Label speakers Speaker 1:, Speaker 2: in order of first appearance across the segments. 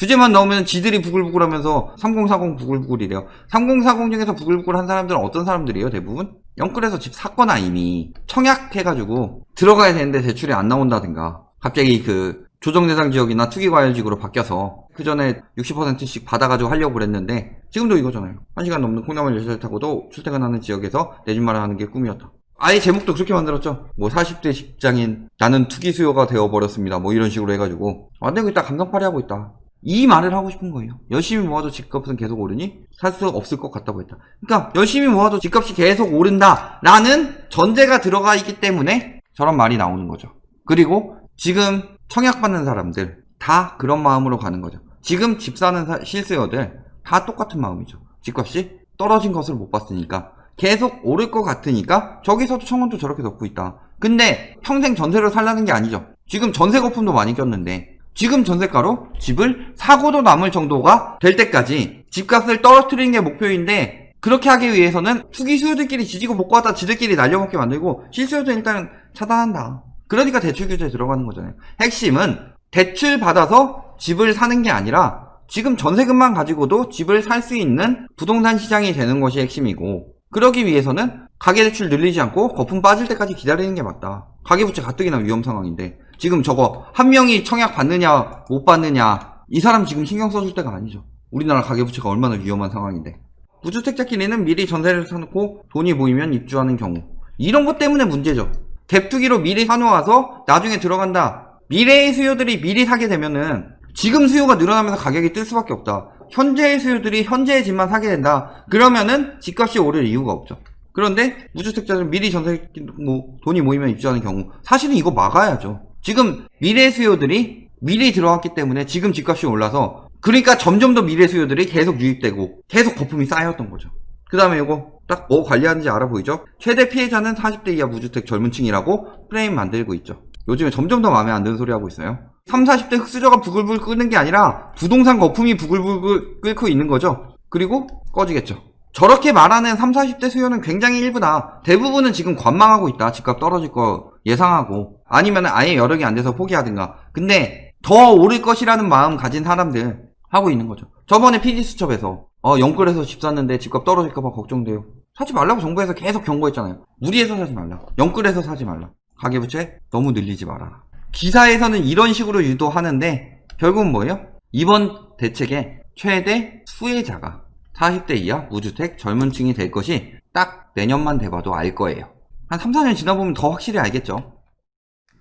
Speaker 1: 주제만 나오면 지들이 부글부글하면서 3040 부글부글이래요. 3040 중에서 부글부글한 사람들은 어떤 사람들이에요? 대부분 영끌에서 집 샀거나 이미 청약해가지고 들어가야 되는데 대출이 안 나온다든가 갑자기 그 조정 대상 지역이나 투기 과열지구로 바뀌어서 그 전에 60%씩 받아가지고 하려고 그랬는데 지금도 이거잖아요. 1시간 넘는 콩나물 열차를 타고도 출퇴근하는 지역에서 내 집 마련하는 게 꿈이었다. 아예 제목도 그렇게 만들었죠. 뭐 40대 직장인 나는 투기 수요가 되어버렸습니다. 뭐 이런 식으로 해가지고 만들고 있다 감성팔이 하고 있다. 이 말을 하고 싶은 거예요. 열심히 모아도 집값은 계속 오르니 살 수 없을 것 같다고 했다. 그러니까 열심히 모아도 집값이 계속 오른다라는 전제가 들어가 있기 때문에 저런 말이 나오는 거죠. 그리고 지금 청약받는 사람들 다 그런 마음으로 가는 거죠. 지금 집 사는 사- 실수요들 다 똑같은 마음이죠. 집값이 떨어진 것을 못 봤으니까 계속 오를 것 같으니까 저기서도 청원도 저렇게 넣고 있다. 근데 평생 전세로 살라는 게 아니죠. 지금 전세 거품도 많이 꼈는데 지금 전세가로 집을 사고도 남을 정도가 될 때까지 집값을 떨어뜨리는 게 목표인데 그렇게 하기 위해서는 투기 수요들끼리 지지고 볶고 하다 지들끼리 날려먹게 만들고 실수요도 일단 차단한다. 그러니까 대출 규제에 들어가는 거잖아요. 핵심은 대출 받아서 집을 사는 게 아니라 지금 전세금만 가지고도 집을 살 수 있는 부동산 시장이 되는 것이 핵심이고 그러기 위해서는 가계대출 늘리지 않고 거품 빠질 때까지 기다리는 게 맞다. 가계부채 가뜩이나 위험 상황인데 지금 저거 한 명이 청약 받느냐 못 받느냐 이 사람 지금 신경 써줄 때가 아니죠. 우리나라 가계부채가 얼마나 위험한 상황인데 무주택자끼리는 미리 전세를 사놓고 돈이 모이면 입주하는 경우 이런 것 때문에 문제죠. 갭투기로 미리 사놓아서 나중에 들어간다. 미래의 수요들이 미리 사게 되면은 지금 수요가 늘어나면서 가격이 뜰 수밖에 없다. 현재의 수요들이 현재의 집만 사게 된다. 그러면은 집값이 오를 이유가 없죠. 그런데 무주택자들은 미리 전세 뭐 돈이 모이면 입주하는 경우 사실은 이거 막아야죠. 지금 미래 수요들이 미리 들어왔기 때문에 지금 집값이 올라서 그러니까 점점 더 미래 수요들이 계속 유입되고 계속 거품이 쌓였던 거죠. 그 다음에 이거 딱 뭐 관리하는지 알아 보이죠? 최대 피해자는 40대 이하 무주택 젊은 층이라고 프레임 만들고 있죠. 요즘에 점점 더 마음에 안 드는 소리 하고 있어요. 3, 40대 흑수저가 부글부글 끓는 게 아니라 부동산 거품이 부글부글 끓고 있는 거죠. 그리고 꺼지겠죠. 저렇게 말하는 3, 40대 수요는 굉장히 일부다. 대부분은 지금 관망하고 있다. 집값 떨어질 거 예상하고. 아니면 아예 여력이 안 돼서 포기하든가. 근데 더 오를 것이라는 마음 가진 사람들 하고 있는 거죠. 저번에 PD수첩에서 어, 영끌에서 집 샀는데 집값 떨어질까봐 걱정돼요. 사지 말라고 정부에서 계속 경고했잖아요. 무리해서 사지 말라. 영끌에서 사지 말라. 가계부채 너무 늘리지 말아라. 기사에서는 이런 식으로 유도하는데 결국은 뭐예요? 이번 대책의 최대 수혜자가 40대 이하 무주택 젊은 층이 될 것이 딱 내년만 돼봐도 알 거예요. 한 3, 4년 지나 보면 더 확실히 알겠죠.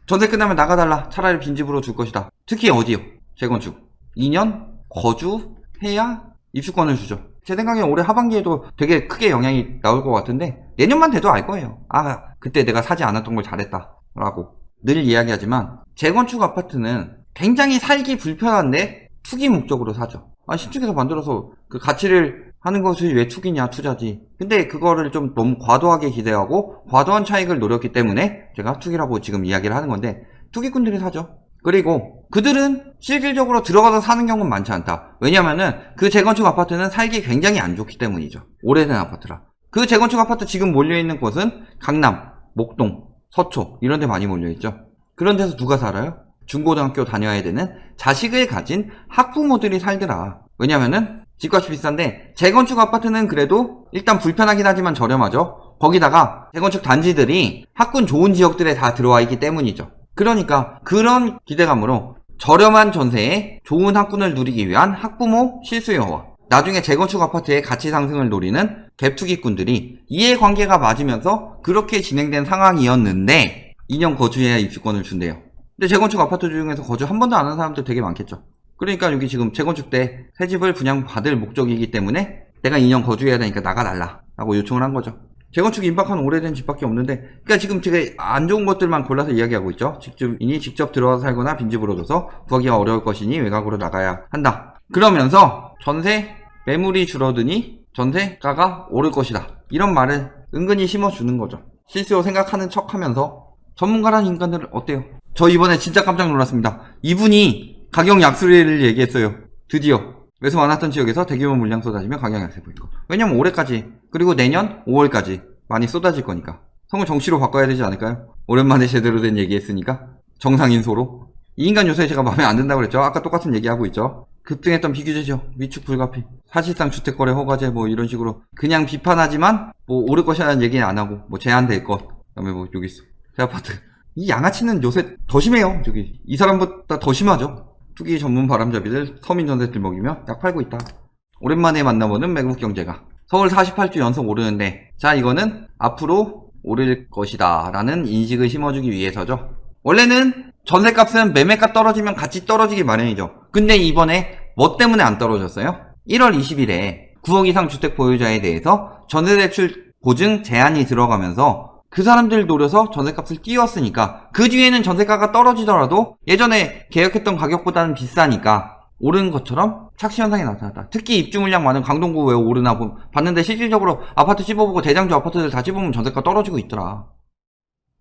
Speaker 1: 전세 끝나면 나가달라. 차라리 빈집으로 줄 것이다. 특히 어디요? 재건축. 2년 거주해야 입주권을 주죠. 제 생각에 올해 하반기에도 되게 크게 영향이 나올 것 같은데 내년만 돼도 알 거예요. 아 그때 내가 사지 않았던 걸 잘했다라고 늘 이야기하지만 재건축 아파트는 굉장히 살기 불편한데 투기 목적으로 사죠. 아 신축에서 만들어서 그 가치를 하는 것이 왜 투기냐 투자지. 근데 그거를 좀 너무 과도하게 기대하고 과도한 차익을 노렸기 때문에 제가 투기라고 지금 이야기를 하는 건데 투기꾼들이 사죠. 그리고 그들은 실질적으로 들어가서 사는 경우는 많지 않다. 왜냐면은 그 재건축 아파트는 살기 굉장히 안 좋기 때문이죠. 오래된 아파트라. 그 재건축 아파트 지금 몰려있는 곳은 강남, 목동, 서초 이런 데 많이 몰려있죠. 그런 데서 누가 살아요? 중고등학교 다녀야 되는 자식을 가진 학부모들이 살더라. 왜냐면은 집값이 비싼데 재건축 아파트는 그래도 일단 불편하긴 하지만 저렴하죠. 거기다가 재건축 단지들이 학군 좋은 지역들에 다 들어와 있기 때문이죠. 그러니까 그런 기대감으로 저렴한 전세에 좋은 학군을 누리기 위한 학부모 실수요와 나중에 재건축 아파트의 가치 상승을 노리는 갭 투기꾼들이 이해관계가 맞으면서 그렇게 진행된 상황이었는데 2년 거주해야 입주권을 준대요. 근데 재건축 아파트 중에서 거주 한 번도 안 한 사람들 되게 많겠죠. 그러니까 여기 지금 재건축 때 새 집을 분양받을 목적이기 때문에 내가 2년 거주해야 되니까 나가달라 라고 요청을 한 거죠. 재건축이 임박한 오래된 집밖에 없는데 그러니까 지금 제가 안 좋은 것들만 골라서 이야기하고 있죠. 직접인이 직접 들어와서 살거나 빈집으로 줘서 구하기가 어려울 것이니 외곽으로 나가야 한다. 그러면서 전세 매물이 줄어드니 전세가가 오를 것이다. 이런 말을 은근히 심어주는 거죠. 실수요 생각하는 척 하면서 전문가란 인간들 어때요? 저 이번에 진짜 깜짝 놀랐습니다. 이분이 가격 약수를 얘기했어요. 드디어. 매수 많았던 지역에서 대규모 물량 쏟아지면 가격 약세 보일 거. 왜냐면 올해까지 그리고 내년 5월까지 많이 쏟아질 거니까. 성을 정시로 바꿔야 되지 않을까요? 오랜만에 제대로 된 얘기 했으니까. 정상인소로. 이 인간 요새 제가 마음에 안 든다고 그랬죠? 아까 똑같은 얘기하고 있죠? 급등했던 비규제죠. 위축 불가피. 사실상 주택거래 허가제 뭐 이런 식으로 그냥 비판하지만 뭐 오를 것이라는 얘기는 안 하고 뭐 제한될 것. 그다음에 뭐 여기 있어. 새 아파트. 이 양아치는 요새 더 심해요. 저기 이 사람보다 더 심하죠. 투기 전문 바람잡이들 서민 전세들 먹이며 약 팔고 있다. 오랜만에 만나보는 매국 경제가 서울 48주 연속 오르는데 자 이거는 앞으로 오를 것이다 라는 인식을 심어주기 위해서죠. 원래는 전세값은 매매가 떨어지면 같이 떨어지기 마련이죠. 근데 이번에 뭐 때문에 안 떨어졌어요? 1월 20일에 9억 이상 주택 보유자에 대해서 전세대출 보증 제한이 들어가면서 그 사람들 노려서 전세값을 띄웠으니까 그 뒤에는 전세가가 떨어지더라도 예전에 계약했던 가격보다는 비싸니까 오른 것처럼 착시 현상이 나타났다. 특히 입주 물량 많은 강동구 왜 오르나 보- 봤는데 실질적으로 아파트 씹어보고 대장주 아파트들 다 씹으면 전세가 떨어지고 있더라.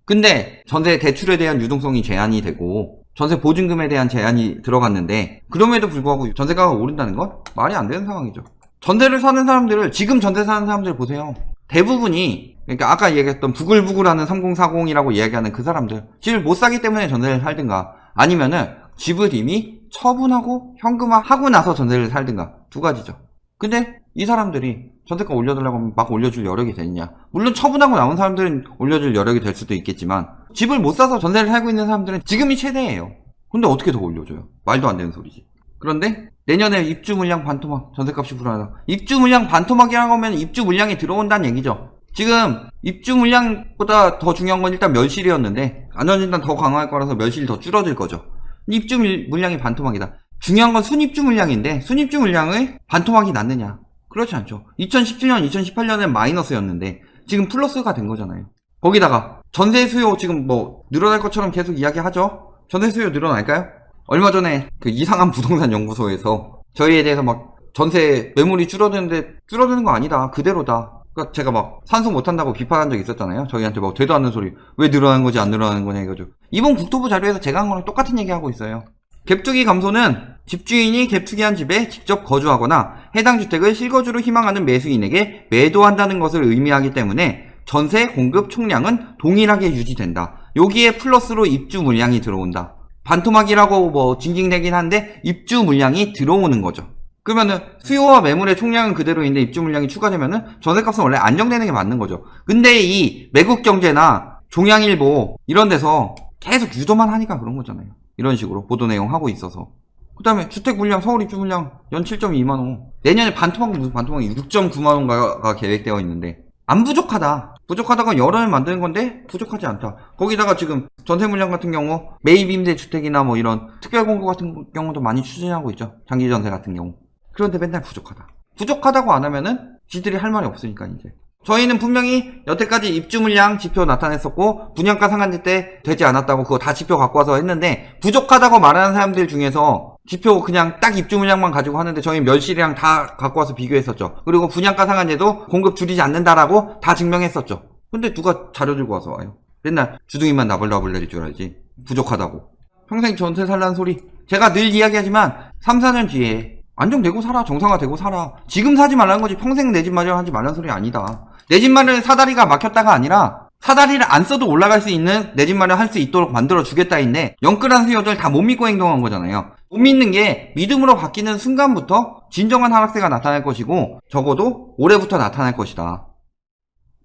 Speaker 1: 근데 전세 대출에 대한 유동성이 제한이 되고 전세 보증금에 대한 제한이 들어갔는데 그럼에도 불구하고 전세가가 오른다는 건 말이 안 되는 상황이죠. 전세를 사는 사람들을 지금 전세 사는 사람들 보세요. 대부분이 그러니까 아까 얘기했던 부글부글하는 3040이라고 이야기하는 그 사람들 집을 못 사기 때문에 전세를 살든가 아니면은 집을 이미 처분하고 현금화하고 나서 전세를 살든가 두 가지죠. 근데 이 사람들이 전세가 올려달라고 하면 막 올려줄 여력이 되느냐? 물론 처분하고 나온 사람들은 올려줄 여력이 될 수도 있겠지만 집을 못 사서 전세를 살고 있는 사람들은 지금이 최대예요. 근데 어떻게 더 올려줘요? 말도 안 되는 소리지. 그런데 내년에 입주 물량 반토막 전세값이 불안하다. 입주 물량 반토막이라고 하면 입주 물량이 들어온다는 얘기죠. 지금 입주 물량보다 더 중요한 건 일단 멸실이었는데 안전진단 더 강화할 거라서 멸실이 더 줄어들 거죠. 입주 물- 물량이 반토막이다. 중요한 건 순입주 물량인데 순입주 물량을 반토막이 났느냐? 그렇지 않죠. 2017년, 2018년엔 마이너스였는데 지금 플러스가 된 거잖아요. 거기다가 전세 수요 지금 뭐 늘어날 것처럼 계속 이야기하죠. 전세 수요 늘어날까요? 얼마 전에 그 이상한 부동산 연구소에서 저희에 대해서 막 전세 매물이 줄어드는데 줄어드는 거 아니다. 그대로다. 그러니까 제가 막 산소 못한다고 비판한 적 있었잖아요. 저희한테 막 되도 않는 소리 왜 늘어나는 거지 안 늘어나는 거냐 해가지고 이번 국토부 자료에서 제가 한 거랑 똑같은 얘기 하고 있어요. 갭투기 감소는 집주인이 갭투기한 집에 직접 거주하거나 해당 주택을 실거주로 희망하는 매수인에게 매도한다는 것을 의미하기 때문에 전세 공급 총량은 동일하게 유지된다. 여기에 플러스로 입주 물량이 들어온다. 반토막이라고 뭐 징징대긴 한데 입주 물량이 들어오는 거죠. 그러면은 수요와 매물의 총량은 그대로인데 입주 물량이 추가되면은 전세값은 원래 안정되는 게 맞는 거죠. 근데 이 매국 경제나 종양일보 이런 데서 계속 유도만 하니까 그런 거잖아요. 이런 식으로 보도 내용 하고 있어서. 그 다음에 주택 물량, 서울 입주 물량 연 7.2만원. 내년에 반토막, 무슨 반토막이 6.9만원가 계획되어 있는데, 안 부족하다. 부족하다가 여론을 만드는 건데, 부족하지 않다. 거기다가 지금 전세 물량 같은 경우, 매입 임대 주택이나 뭐 이런 특별 공급 같은 경우도 많이 추진하고 있죠. 장기 전세 같은 경우. 그런데 맨날 부족하다. 부족하다고 안 하면은, 지들이 할 말이 없으니까, 이제. 저희는 분명히 여태까지 입주 물량 지표 나타냈었고 분양가 상한제 때 되지 않았다고 그거 다 지표 갖고 와서 했는데 부족하다고 말하는 사람들 중에서 지표 그냥 딱 입주 물량만 가지고 하는데 저희 멸실이랑 다 갖고 와서 비교했었죠. 그리고 분양가 상한제도 공급 줄이지 않는다라고 다 증명했었죠. 근데 누가 자료 들고 와서 와요? 맨날 주둥이만 나불나불 내릴 줄 알지. 부족하다고. 평생 전세 살라는 소리. 제가 늘 이야기하지만 3, 4년 뒤에 안정되고 살아. 정상화되고 살아. 지금 사지 말라는 거지. 평생 내 집 마련하지 말라는 소리 아니다. 내 집 마련 사다리가 막혔다가 아니라 사다리를 안 써도 올라갈 수 있는 내 집 마련 할 수 있도록 만들어 주겠다인데 영끌한 수요들 다 못 믿고 행동한 거잖아요. 못 믿는 게 믿음으로 바뀌는 순간부터 진정한 하락세가 나타날 것이고 적어도 올해부터 나타날 것이다.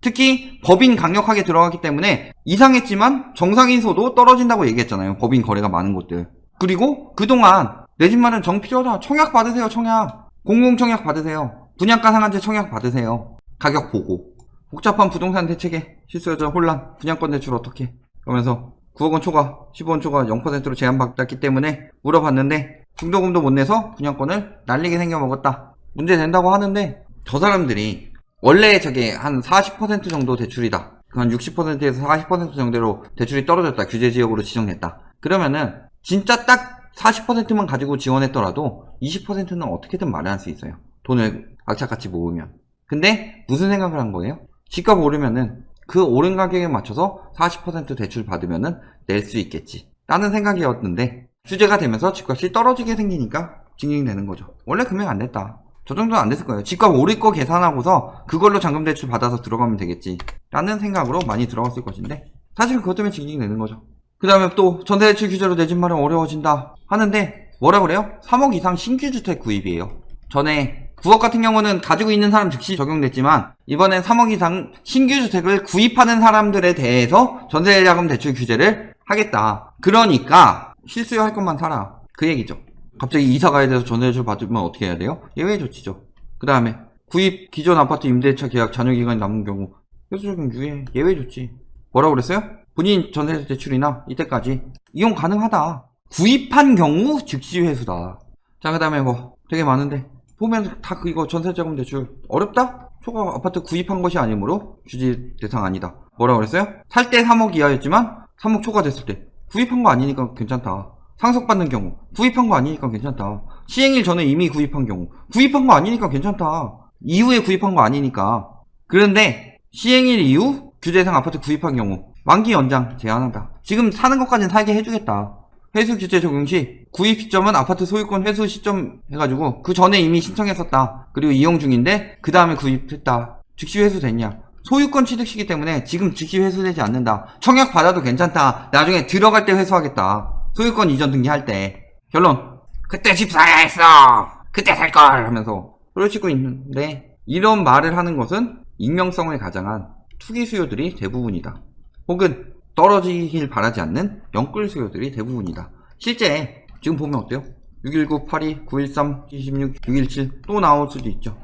Speaker 1: 특히 법인 강력하게 들어가기 때문에 이상했지만 정상인소도 떨어진다고 얘기했잖아요. 법인 거래가 많은 곳들. 그리고 그동안 내 집 마련 정 필요하다. 청약 받으세요. 청약. 공공청약 받으세요. 분양가 상한제 청약 받으세요. 가격 보고. 복잡한 부동산 대책에 실수요자 혼란, 분양권 대출 어떻게? 그러면서 9억 원 초과, 15원 초과 0%로 제한받았기 때문에 물어봤는데 중도금도 못 내서 분양권을 날리게 생겨먹었다. 문제 된다고 하는데 저 사람들이 원래 저게 한 40% 정도 대출이다. 한 60%에서 40% 정도로 대출이 떨어졌다. 규제 지역으로 지정됐다. 그러면은 진짜 딱 40%만 가지고 지원했더라도 20%는 어떻게든 마련할 수 있어요. 돈을 악착같이 모으면. 근데 무슨 생각을 한 거예요? 집값 오르면은 그 오른 가격에 맞춰서 40% 대출 받으면은 낼 수 있겠지. 라는 생각이었는데 규제가 되면서 집값이 떨어지게 생기니까 징징되는 거죠. 원래 금액 안 냈다. 저 정도는 안 됐을 거예요. 집값 오를 거 계산하고서 그걸로 잔금 대출 받아서 들어가면 되겠지. 라는 생각으로 많이 들어갔을 것인데 사실 그것 때문에 징징되는 거죠. 그 다음에 또 전세대출 규제로 내 집 마련 어려워진다 하는데 뭐라 그래요? 3억 이상 신규 주택 구입이에요. 전에 9억 같은 경우는 가지고 있는 사람 즉시 적용됐지만 이번엔 3억 이상 신규 주택을 구입하는 사람들에 대해서 전세자금 대출 규제를 하겠다. 그러니까 실수요 할 것만 사라. 그 얘기죠. 갑자기 이사 가야 돼서 전세대출 받으면 어떻게 해야 돼요? 예외 조치죠. 그 다음에 구입 기존 아파트 임대차 계약 잔여 기간이 남은 경우 회수 적용 유예 예외 조치. 뭐라고 그랬어요? 본인 전세 대출이나 이때까지 이용 가능하다. 구입한 경우 즉시 회수다. 자, 그 다음에 뭐 되게 많은데 보면 다 그거 전세자금 대출 어렵다? 초과 아파트 구입한 것이 아니므로 규제 대상 아니다. 뭐라고 그랬어요? 살 때 3억 이하였지만 3억 초과됐을 때 구입한 거 아니니까 괜찮다. 상속받는 경우 구입한 거 아니니까 괜찮다. 시행일 전에 이미 구입한 경우 구입한 거 아니니까 괜찮다. 이후에 구입한 거 아니니까. 그런데 시행일 이후 규제상 아파트 구입한 경우 만기 연장 제한한다. 지금 사는 것까지는 살게 해주겠다. 회수 규제 적용 시 구입 시점은 아파트 소유권 회수 시점 해가지고 그 전에 이미 신청했었다. 그리고 이용 중인데 그 다음에 구입했다. 즉시 회수됐냐? 소유권 취득 시기 때문에 지금 즉시 회수되지 않는다. 청약 받아도 괜찮다. 나중에 들어갈 때 회수하겠다. 소유권 이전 등기할 때. 결론. 그때 집 사야 했어. 그때 살 걸 하면서 그러시고 있는데 이런 말을 하는 것은 익명성을 가장한 투기 수요들이 대부분이다. 혹은 떨어지길 바라지 않는 영끌 수요들이 대부분이다. 실제 지금 보면 어때요? 619, 82, 913, 26, 617 또 나올 수도 있죠.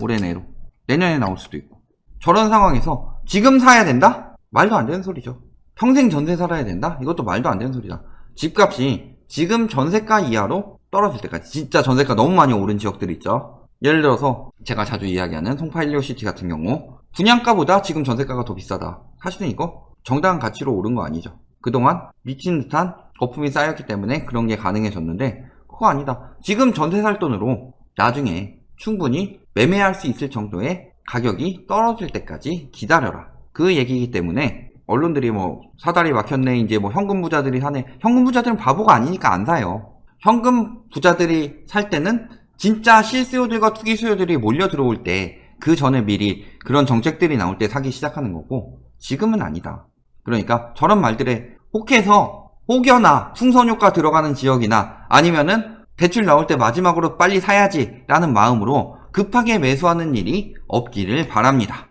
Speaker 1: 올해 내로. 내년에 나올 수도 있고. 저런 상황에서 지금 사야 된다? 말도 안 되는 소리죠. 평생 전세 살아야 된다? 이것도 말도 안 되는 소리다. 집값이 지금 전세가 이하로 떨어질 때까지 진짜 전세가 너무 많이 오른 지역들 있죠. 예를 들어서 제가 자주 이야기하는 송파일리오 시티 같은 경우 분양가보다 지금 전세가가 더 비싸다. 사실은 이거 정당한 가치로 오른 거 아니죠. 그동안 미친 듯한 거품이 쌓였기 때문에 그런 게 가능해졌는데 그거 아니다. 지금 전세 살 돈으로 나중에 충분히 매매할 수 있을 정도의 가격이 떨어질 때까지 기다려라. 그 얘기이기 때문에 언론들이 뭐 사다리 막혔네 이제 뭐 현금 부자들이 사네. 현금 부자들은 바보가 아니니까 안 사요. 현금 부자들이 살 때는 진짜 실수요들과 투기 수요들이 몰려 들어올 때 그 전에 미리 그런 정책들이 나올 때 사기 시작하는 거고 지금은 아니다. 그러니까 저런 말들에 혹해서 혹여나 풍선 효과 들어가는 지역이나 아니면은 대출 나올 때 마지막으로 빨리 사야지 라는 마음으로 급하게 매수하는 일이 없기를 바랍니다.